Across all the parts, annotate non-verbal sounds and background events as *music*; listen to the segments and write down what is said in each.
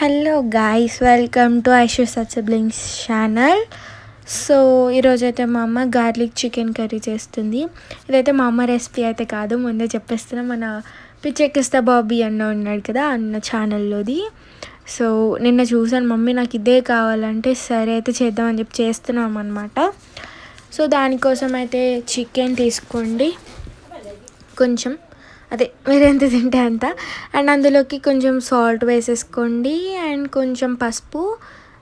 Hello guys welcome to Aishu siblings channel so ఈరోజైతే మా అమ్మ గార్లిక్ చికెన్ కర్రీ చేస్తుంది. ఇదైతే మా అమ్మ రెసిపీ అయితే కాదు ముందే చెప్పేస్తున్నా. మన పిచ్చెక్కిస్తా బాబీ అన్న ఉన్నాడు కదా అన్న ఛానల్లోది సో నిన్న చూసాను మమ్మీ నాకు ఇదే కావాలంటే సరే అయితే చేద్దామని చెప్పి చేస్తున్నాం అనమాట సో దానికోసం అయితే చికెన్ తీసుకోండి. కొంచెం అదే మీరు ఎంత తింటే అంత. అండ్ అందులోకి కొంచెం సాల్ట్ వేసేసుకోండి అండ్ కొంచెం పసుపు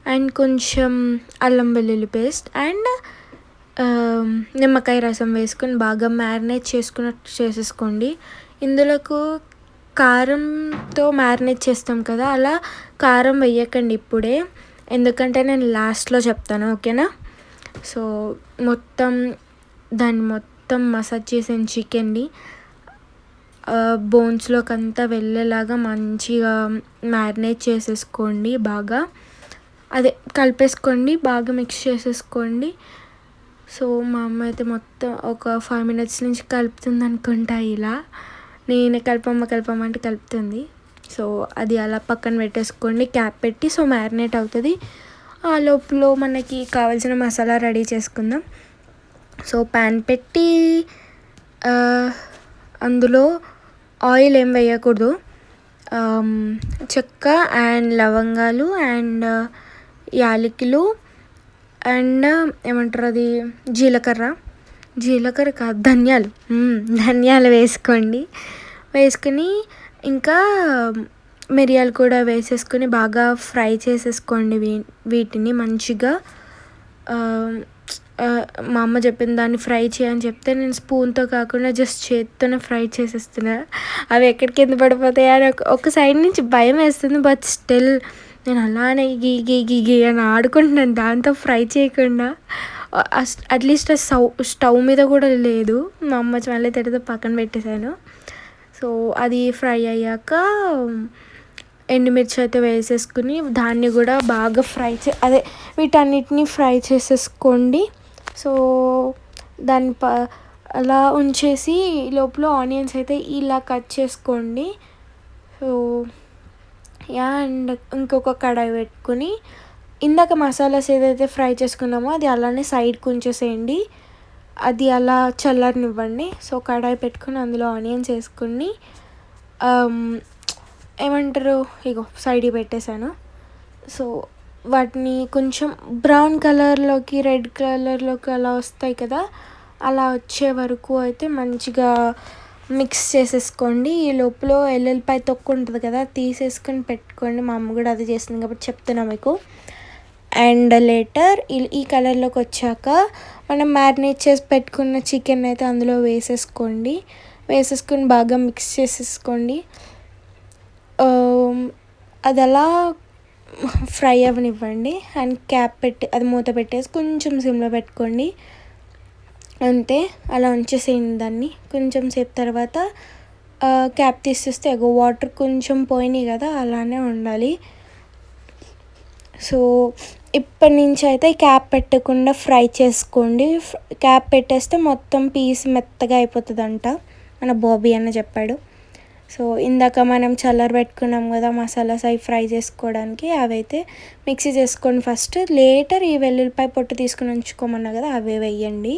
అండ్ కొంచెం అల్లం వెల్లుల్లి పేస్ట్ అండ్ నిమ్మకాయ రసం వేసుకొని బాగా మ్యారినేట్ చేసుకున్నట్టు చేసేసుకోండి. ఇందులోకు కారంతో మ్యారినేట్ చేస్తాం కదా అలా కారం వేయకండి ఇప్పుడే. ఎందుకంటే నేను లాస్ట్లో చెప్తాను ఓకేనా? సో మొత్తం దాన్ని మొత్తం మసాజ్ చేసిన చికెన్ని. బోన్స్లోకి అంతా వెళ్ళేలాగా మంచిగా మ్యారినేట్ చేసేసుకోండి బాగా. అదే కలిపేసుకోండి బాగా మిక్స్ చేసేసుకోండి. సో మా అమ్మ అయితే మొత్తం ఒక ఫైవ్ మినిట్స్ నుంచి కలుపుతుంది అనుకుంటా ఇలా. నేనే కలపమ్మ కలపమ్మ కలుపుతుంది. సో అది అలా పక్కన పెట్టేసుకోండి. క్యాప్ పెట్టి సో మ్యారినేట్ అవుతుంది. ఆ లోపల మనకి కావాల్సిన మసాలా రెడీ చేసుకుందాం. సో ప్యాన్ పెట్టి అందులో ఆయిల్ ఏం వేయకూడదు. చెక్క అండ్ లవంగాలు అండ్ యాలకులు అండ్ ఏమంటారు అది? జీలకర్ర. జీలకర్ర కాదు ధనియాలు. ధనియాలు వేసుకోండి. వేసుకుని ఇంకా మిరియాలు కూడా వేసేసుకొని బాగా ఫ్రై చేసేసుకోండి వీ వీటిని మంచిగా. మా అమ్మ చెప్పిన దాన్ని ఫ్రై చేయని చెప్తే నేను స్పూన్తో కాకుండా జస్ట్ చేత్తోనే ఫ్రై చేసేస్తున్నా. అవి ఎక్కడ కింద పడిపోతాయి అని ఒక సైడ్ నుంచి భయం వేస్తుంది బట్ స్టిల్ నేను అలానే గీ గీ గీ గీ అని ఆడుకుంటున్నాను. దాంతో ఫ్రై చేయకుండా అట్లీస్ట్ ఆ స్టవ్ స్టవ్ మీద కూడా లేదు. మా అమ్మ మళ్ళీ తిడితే పక్కన పెట్టేశాను. సో అది ఫ్రై అయ్యాక ఎండుమిర్చి అయితే వేసేసుకుని దాన్ని కూడా బాగా ఫ్రై చే అదే వీటన్నిటిని ఫ్రై చేసేసుకోండి. సో దాన్ని ప అలా ఉంచేసి లోపల ఆనియన్స్ అయితే ఇలా కట్ చేసుకోండి. సో యా అండ్ ఇంకొక కడాయి పెట్టుకుని ఇందాక మసాలాస్ ఏదైతే ఫ్రై చేసుకున్నామో అది అలానే సైడ్కి ఉంచేసేయండి అది అలా చల్లనివ్వండి సో కడాయి పెట్టుకుని అందులో ఆనియన్స్ వేసుకుని ఏమంటారు? ఇగో సైడ్కి పెట్టేశాను. సో వాటిని కొంచెం బ్రౌన్ కలర్లోకి రెడ్ కలర్లోకి అలా వస్తాయి కదా అలా వచ్చే వరకు అయితే మంచిగా మిక్స్ చేసేసుకోండి. ఈ లోపల ఎల్లుల్లిపాయ తొక్కు ఉంటుంది కదా తీసేసుకొని పెట్టుకోండి. మా అమ్మ కూడా అది చేస్తుంది కాబట్టి చెప్తున్నా మీకు. అండ్ లేటర్ ఈ కలర్లోకి వచ్చాక మనం మ్యారినేట్ చేసి పెట్టుకున్న చికెన్ అయితే అందులో వేసేసుకోండి. వేసేసుకొని బాగా మిక్స్ చేసేసుకోండి. Um, అది అలా ఫ్రై అవ్వనివ్వండి అండ్ క్యాప్ పెట్టి అది మూత పెట్టేసి కొంచెం సిమ్లో పెట్టుకోండి. అంతే అలా ఉంచేసేయండి దాన్ని. కొంచెం సేపు తర్వాత క్యాప్ తీసేస్తే ఎగో వాటర్ కొంచెం పోయినాయి కదా అలానే ఉండాలి. సో ఇప్పటి నుంచి అయితే క్యాప్ పెట్టకుండా ఫ్రై చేసుకోండి. క్యాప్ పెట్టేస్తే మొత్తం పీస్ మెత్తగా అయిపోతుందంట మన బాబీ అన్న చెప్పాడు. సో ఇందాక మనం చల్లర పెట్టుకున్నాం కదా మసాలాస్ అవి ఫ్రై చేసుకోవడానికి అవైతే మిక్సీ చేసుకోండి ఫస్ట్. లేటర్ ఈ వెల్లుల్లిపాయ పొట్టు తీసుకుని ఉంచుకోమన్నా కదా అవే వేయండి.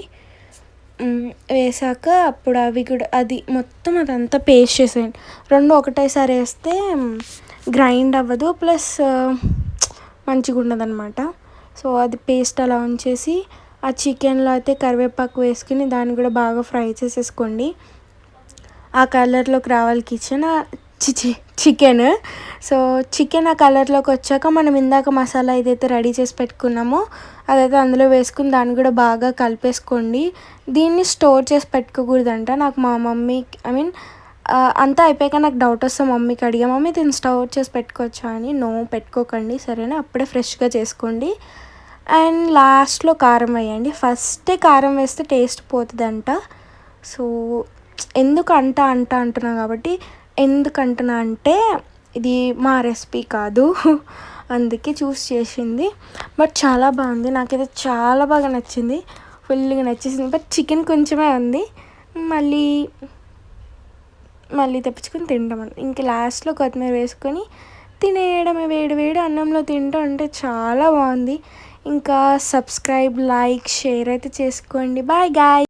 వేసాక అప్పుడు అవి కూడా అది మొత్తం అదంతా పేస్ట్ చేసేయండి. రెండు ఒకటేసారి వేస్తే గ్రైండ్ అవ్వదు ప్లస్ మంచిగా ఉండదన్నమాట. సో అది పేస్ట్ అలా ఉంచేసి ఆ చికెన్లో అయితే కరివేపాకు వేసుకుని దాన్ని కూడా బాగా ఫ్రై చేసేసుకోండి. ఆ కలర్లోకి రావాలి కిచెన్. చిచి చికెన్. సో చికెన్ ఆ కలర్లోకి వచ్చాక మనం ఇందాక మసాలా ఏదైతే రెడీ చేసి పెట్టుకున్నామో అదైతే అందులో వేసుకుని దాన్ని కూడా బాగా కలిపేసుకోండి. దీన్ని స్టోర్ చేసి పెట్టుకోకూడదంట. నాకు మా మమ్మీ ఐ మీన్ అంతా అయిపోయాక నాకు డౌట్ వస్తే మమ్మీకి అడిగా మమ్మీ దీన్ని స్టోర్ చేసి పెట్టుకోవచ్చా? అని నో పెట్టుకోకండి సరేనా? అప్పుడే ఫ్రెష్గా చేసుకోండి. అండ్ లాస్ట్లో కారం వేయండి. ఫస్టే కారం వేస్తే టేస్ట్ పోతుందంట. సో ఎందుకు అంట అంట అంటున్నా కాబట్టి ఎందుకు అంటున్నా అంటే ఇది మా రెసిపీ కాదు. *laughs* అందుకే చూస్ చేసింది. బట్ చాలా బాగుంది. నాకైతే చాలా బాగా నచ్చింది. ఫుల్గా నచ్చేసింది. బట్ చికెన్ కొంచెమే ఉంది. మళ్ళీ మళ్ళీ తెప్పించుకొని తింటాం ఇంక లాస్ట్లో కొత్తిమీర వేసుకొని తినేయడమే వేడి వేడి అన్నంలో తింటూ ఉంటే చాలా బాగుంది. ఇంకా సబ్స్క్రైబ్ లైక్ షేర్ అయితే చేసుకోండి. Bye guys.